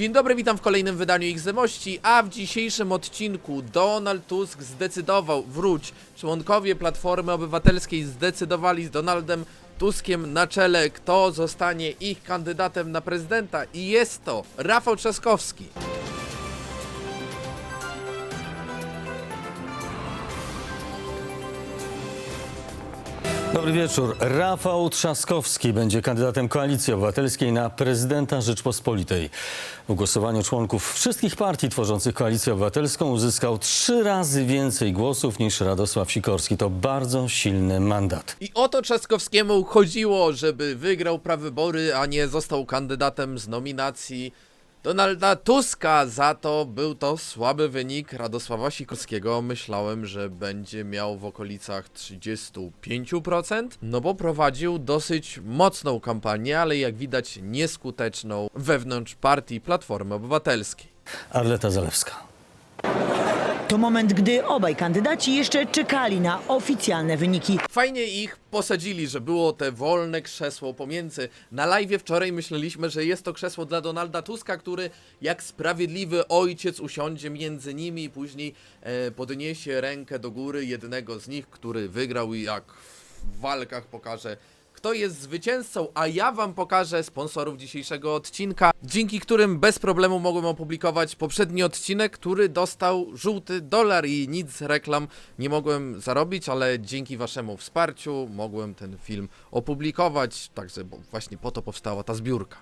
Dzień dobry, witam w kolejnym wydaniu XDMości, a w dzisiejszym odcinku Donald Tusk zdecydował, wróć, członkowie Platformy Obywatelskiej zdecydowali z Donaldem Tuskiem na czele, kto zostanie ich kandydatem na prezydenta i jest to Rafał Trzaskowski. Dobry wieczór. Rafał Trzaskowski będzie kandydatem Koalicji Obywatelskiej na prezydenta Rzeczpospolitej. W głosowaniu członków wszystkich partii tworzących Koalicję Obywatelską uzyskał trzy razy więcej głosów niż Radosław Sikorski. To bardzo silny mandat. I o to Trzaskowskiemu chodziło, żeby wygrał prawybory, a nie został kandydatem z nominacji Donalda Tuska. Za to był to słaby wynik Radosława Sikorskiego. Myślałem, że będzie miał w okolicach 35%, no bo prowadził dosyć mocną kampanię, ale jak widać nieskuteczną wewnątrz partii Platformy Obywatelskiej. Arleta Zalewska. To moment, gdy obaj kandydaci jeszcze czekali na oficjalne wyniki. Fajnie ich posadzili, że było te wolne krzesło pomiędzy. Na live wczoraj myśleliśmy, że jest to krzesło dla Donalda Tuska, który jak sprawiedliwy ojciec usiądzie między nimi i później e, podniesie rękę do góry jednego z nich, który wygrał i jak w walkach pokaże kto jest zwycięzcą, a ja wam pokażę sponsorów dzisiejszego odcinka, dzięki którym bez problemu mogłem opublikować poprzedni odcinek, który dostał żółty dolar i nic reklam nie mogłem zarobić, ale dzięki waszemu wsparciu mogłem ten film opublikować, także właśnie po to powstała ta zbiórka.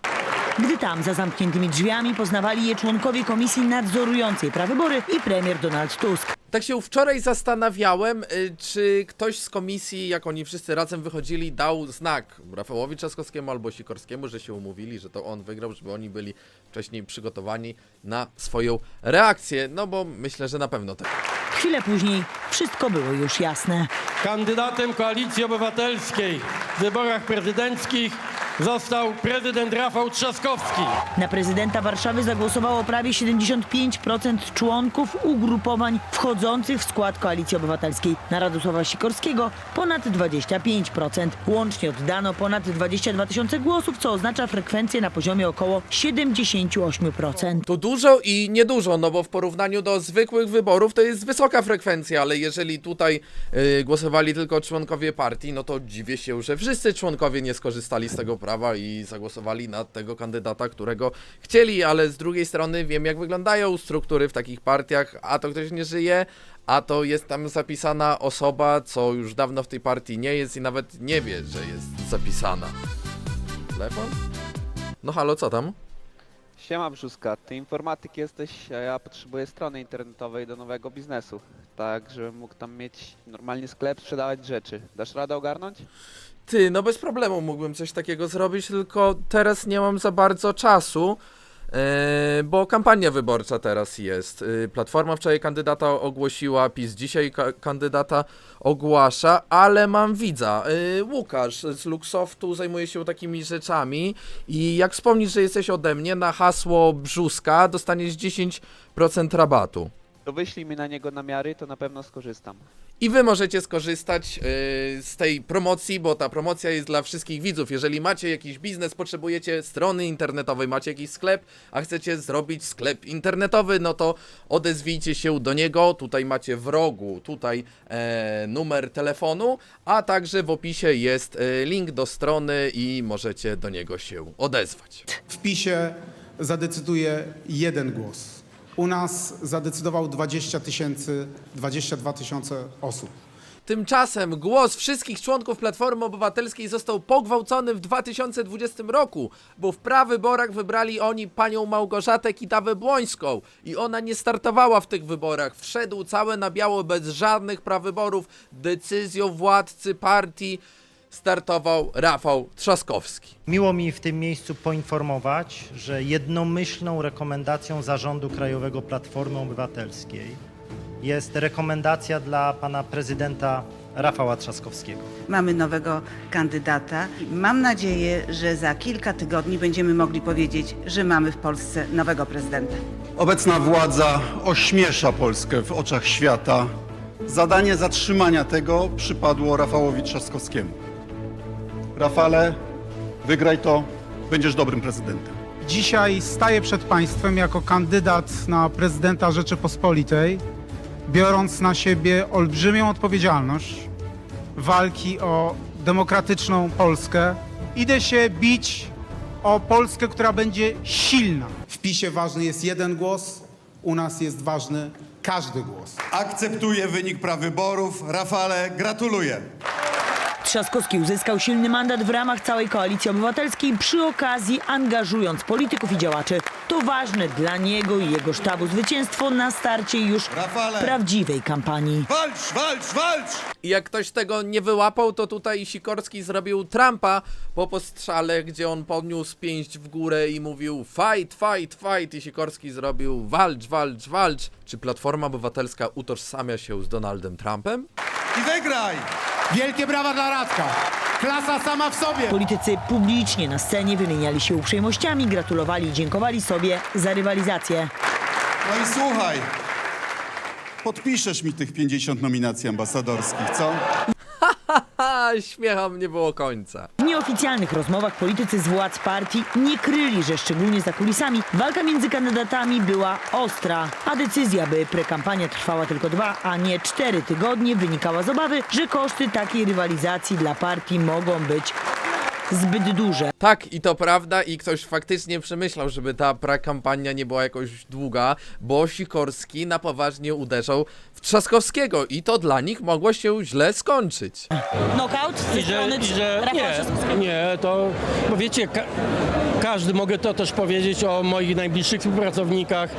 Gdy tam za zamkniętymi drzwiami poznawali je członkowie komisji nadzorującej prawybory i premier Donald Tusk. Tak się wczoraj zastanawiałem, y, czy ktoś z komisji, jak oni wszyscy razem wychodzili, dał znak Rafałowi Trzaskowskiemu albo Sikorskiemu, że się umówili, że to on wygrał, żeby oni byli wcześniej przygotowani na swoją reakcję. No bo myślę, że na pewno tak. Chwilę później wszystko było już jasne. Kandydatem Koalicji Obywatelskiej w wyborach prezydenckich został prezydent Rafał Trzaskowski. Na prezydenta Warszawy zagłosowało prawie 75% członków ugrupowań wchodzących w skład Koalicji Obywatelskiej. Na Radosława Sikorskiego ponad 25%. Łącznie oddano ponad 22 tysiące głosów, co oznacza frekwencję na poziomie około 78%. To dużo i niedużo, no bo w porównaniu do zwykłych wyborów to jest wysoka frekwencja, ale jeżeli tutaj y, głosowali tylko członkowie partii, no to dziwię się, że wszyscy członkowie nie skorzystali z tego prawa i zagłosowali na tego kandydata, którego chcieli, ale z drugiej strony wiem jak wyglądają struktury w takich partiach, a to ktoś nie żyje, a to jest tam zapisana osoba, co już dawno w tej partii nie jest i nawet nie wie, że jest zapisana. Telefon? No halo, co tam? Siema Brzuska, ty informatyk jesteś, a ja potrzebuję strony internetowej do nowego biznesu. Tak, żebym mógł tam mieć normalnie sklep, sprzedawać rzeczy. Dasz radę ogarnąć? Ty, no bez problemu mógłbym coś takiego zrobić, tylko teraz nie mam za bardzo czasu, e, bo kampania wyborcza teraz jest. E, Platforma wczoraj kandydata ogłosiła, PiS dzisiaj ka- kandydata ogłasza, ale mam widza. E, Łukasz z Luxoftu zajmuje się takimi rzeczami i jak wspomnisz, że jesteś ode mnie, na hasło brzuska dostaniesz 10% rabatu. To wyślij mi na niego namiary, to na pewno skorzystam. I wy możecie skorzystać yy, z tej promocji, bo ta promocja jest dla wszystkich widzów. Jeżeli macie jakiś biznes, potrzebujecie strony internetowej, macie jakiś sklep, a chcecie zrobić sklep internetowy, no to odezwijcie się do niego. Tutaj macie w rogu, tutaj e, numer telefonu, a także w opisie jest e, link do strony i możecie do niego się odezwać. W PiSie zadecyduje jeden głos. U nas zadecydował 20 tysięcy, 22 tysiące osób. Tymczasem głos wszystkich członków Platformy Obywatelskiej został pogwałcony w 2020 roku, bo w prawyborach wybrali oni panią Małgorzatę Kitawę-Błońską i ona nie startowała w tych wyborach. Wszedł całe na biało bez żadnych prawyborów. Decyzją władcy partii startował Rafał Trzaskowski. Miło mi w tym miejscu poinformować, że jednomyślną rekomendacją Zarządu Krajowego Platformy Obywatelskiej jest rekomendacja dla pana prezydenta Rafała Trzaskowskiego. Mamy nowego kandydata. Mam nadzieję, że za kilka tygodni będziemy mogli powiedzieć, że mamy w Polsce nowego prezydenta. Obecna władza ośmiesza Polskę w oczach świata. Zadanie zatrzymania tego przypadło Rafałowi Trzaskowskiemu. Rafale, wygraj to, będziesz dobrym prezydentem. dzisiaj staję przed Państwem jako kandydat na prezydenta Rzeczypospolitej, biorąc na siebie olbrzymią odpowiedzialność walki o demokratyczną Polskę. Idę się bić o Polskę, która będzie silna. W PiSie ważny jest jeden głos, u nas jest ważny każdy głos. Akceptuję wynik prawyborów. Rafale, gratuluję. Trzaskowski uzyskał silny mandat w ramach całej koalicji obywatelskiej, przy okazji angażując polityków i działaczy. To ważne dla niego i jego sztabu zwycięstwo na starcie już Rafale. prawdziwej kampanii. Walcz, walcz, walcz! I jak ktoś tego nie wyłapał, to tutaj Sikorski zrobił Trumpa po postrzale, gdzie on podniósł pięść w górę i mówił fight, fight, fight i Sikorski zrobił walcz, walcz, walcz. Czy Platforma Obywatelska utożsamia się z Donaldem Trumpem? I wygraj! Wielkie brawa dla Radka. Klasa sama w sobie. Politycy publicznie na scenie wymieniali się uprzejmościami, gratulowali i dziękowali sobie za rywalizację. No i słuchaj, podpiszesz mi tych 50 nominacji ambasadorskich, co? Ha, śmiechom nie było końca. Nieoficjalnych rozmowach politycy z władz partii nie kryli, że szczególnie za kulisami walka między kandydatami była ostra, a decyzja, by prekampania trwała tylko dwa, a nie cztery tygodnie, wynikała z obawy, że koszty takiej rywalizacji dla partii mogą być zbyt duże. Tak, i to prawda, i ktoś faktycznie przemyślał, żeby ta prakampania nie była jakoś długa, bo Sikorski na poważnie uderzał w Trzaskowskiego i to dla nich mogło się źle skończyć. Knockout ze I że, i że nie, nie, to, bo wiecie, ka każdy, mogę to też powiedzieć o moich najbliższych współpracownikach,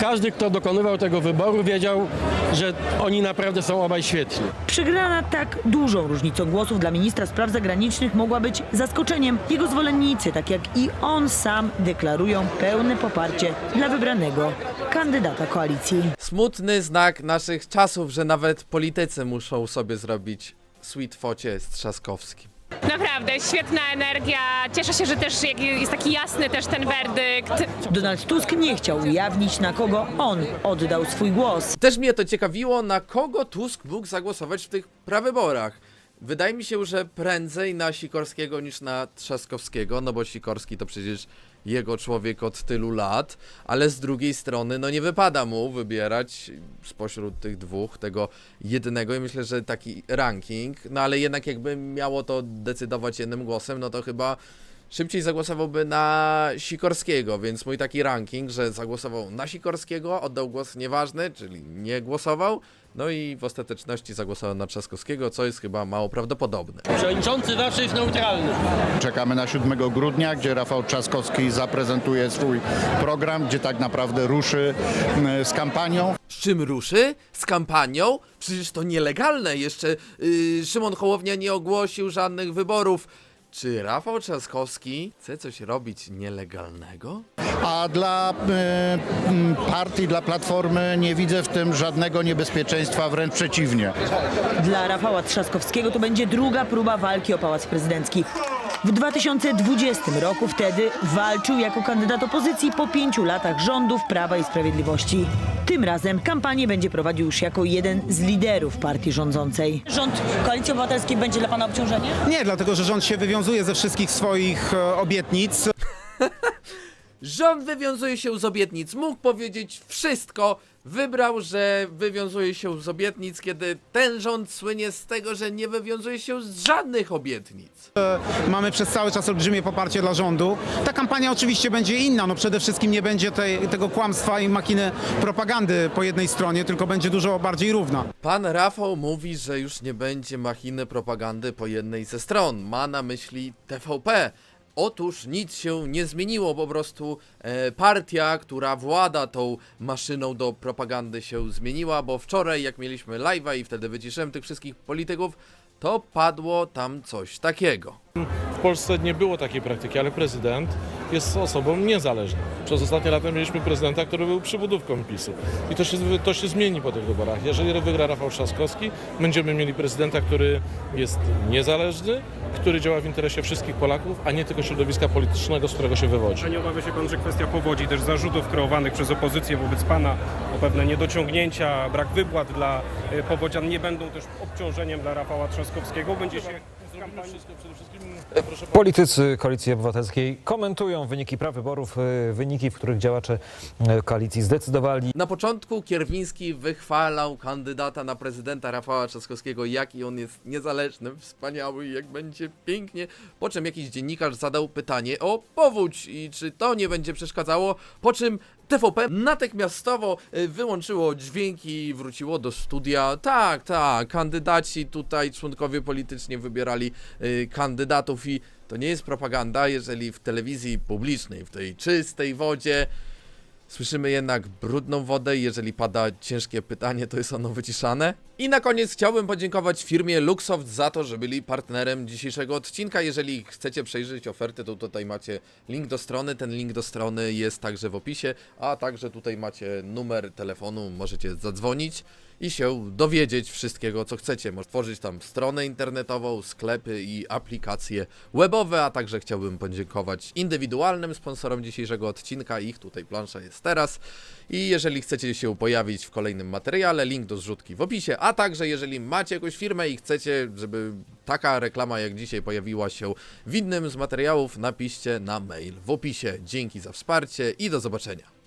każdy, kto dokonywał tego wyboru, wiedział, że oni naprawdę są obaj świetni. Przegrana tak dużą różnicą głosów dla ministra spraw zagranicznych mogła być zaskoczeniem. Jego zwolennicy, tak jak i on sam, deklarują pełne poparcie dla wybranego kandydata koalicji. Smutny znak naszych czasów, że nawet politycy muszą sobie zrobić sweet focie z Trzaskowskim. Naprawdę, świetna energia. Cieszę się, że też jest taki jasny też ten werdykt. Donald Tusk nie chciał ujawnić, na kogo on oddał swój głos. Też mnie to ciekawiło, na kogo Tusk mógł zagłosować w tych prawyborach. Wydaje mi się, że prędzej na Sikorskiego niż na Trzaskowskiego, no bo Sikorski to przecież jego człowiek od tylu lat, ale z drugiej strony, no nie wypada mu wybierać spośród tych dwóch tego jednego i myślę, że taki ranking, no ale jednak jakby miało to decydować jednym głosem, no to chyba szybciej zagłosowałby na Sikorskiego, więc mój taki ranking, że zagłosował na Sikorskiego, oddał głos nieważny, czyli nie głosował, no i w ostateczności zagłosował na Trzaskowskiego, co jest chyba mało prawdopodobne. Przewodniczący zawsze jest neutralny. Czekamy na 7 grudnia, gdzie Rafał Trzaskowski zaprezentuje swój program, gdzie tak naprawdę ruszy z kampanią. Z czym ruszy? Z kampanią? Przecież to nielegalne, jeszcze yy, Szymon Hołownia nie ogłosił żadnych wyborów. Czy Rafał Trzaskowski chce coś robić nielegalnego? A dla m, partii, dla Platformy nie widzę w tym żadnego niebezpieczeństwa, wręcz przeciwnie. Dla Rafała Trzaskowskiego to będzie druga próba walki o Pałac Prezydencki. W 2020 roku wtedy walczył jako kandydat opozycji po pięciu latach rządów Prawa i Sprawiedliwości. Tym razem kampanię będzie prowadził już jako jeden z liderów partii rządzącej. Rząd Koalicji Obywatelskiej będzie dla pana obciążeniem? Nie, dlatego że rząd się wywiązuje ze wszystkich swoich e, obietnic. Rząd wywiązuje się z obietnic, mógł powiedzieć wszystko, wybrał, że wywiązuje się z obietnic, kiedy ten rząd słynie z tego, że nie wywiązuje się z żadnych obietnic. Mamy przez cały czas olbrzymie poparcie dla rządu. Ta kampania oczywiście będzie inna. No przede wszystkim nie będzie tej, tego kłamstwa i makiny propagandy po jednej stronie, tylko będzie dużo bardziej równa. Pan Rafał mówi, że już nie będzie machiny propagandy po jednej ze stron. Ma na myśli TVP. Otóż nic się nie zmieniło, po prostu e, partia, która włada tą maszyną do propagandy się zmieniła, bo wczoraj jak mieliśmy live'a i wtedy wyciszyłem tych wszystkich polityków, to padło tam coś takiego. W Polsce nie było takiej praktyki, ale prezydent jest osobą niezależną. Przez ostatnie lata mieliśmy prezydenta, który był przybudówką PiSu. I to się, to się zmieni po tych wyborach. Jeżeli wygra Rafał Trzaskowski, będziemy mieli prezydenta, który jest niezależny, który działa w interesie wszystkich Polaków, a nie tylko środowiska politycznego, z którego się wywodzi. A nie obawia się pan, że kwestia powodzi, też zarzutów kreowanych przez opozycję wobec pana o pewne niedociągnięcia, brak wypłat dla e, powodzian nie będą też obciążeniem dla Rafała Trzaskowskiego? Będzie się wszystko, przede wszystkim, Politycy Koalicji Obywatelskiej komentują wyniki prawyborów, y, wyniki, w których działacze y, koalicji zdecydowali Na początku Kierwiński wychwalał kandydata na prezydenta Rafała Trzaskowskiego, jaki on jest niezależny, wspaniały, jak będzie pięknie. Po czym jakiś dziennikarz zadał pytanie o powódź i czy to nie będzie przeszkadzało, po czym TVP natychmiastowo y, wyłączyło dźwięki i wróciło do studia. Tak, tak, kandydaci tutaj, członkowie politycznie wybierali y, kandydatów i to nie jest propaganda, jeżeli w telewizji publicznej, w tej czystej wodzie Słyszymy jednak brudną wodę jeżeli pada ciężkie pytanie, to jest ono wyciszane. I na koniec chciałbym podziękować firmie Luxoft za to, że byli partnerem dzisiejszego odcinka. Jeżeli chcecie przejrzeć oferty, to tutaj macie link do strony. Ten link do strony jest także w opisie, a także tutaj macie numer telefonu, możecie zadzwonić i się dowiedzieć wszystkiego, co chcecie. Możecie tworzyć tam stronę internetową, sklepy i aplikacje webowe, a także chciałbym podziękować indywidualnym sponsorom dzisiejszego odcinka. Ich tutaj plansza jest teraz. I jeżeli chcecie się pojawić w kolejnym materiale, link do zrzutki w opisie, a także jeżeli macie jakąś firmę i chcecie, żeby taka reklama jak dzisiaj pojawiła się w innym z materiałów, napiszcie na mail w opisie. Dzięki za wsparcie i do zobaczenia.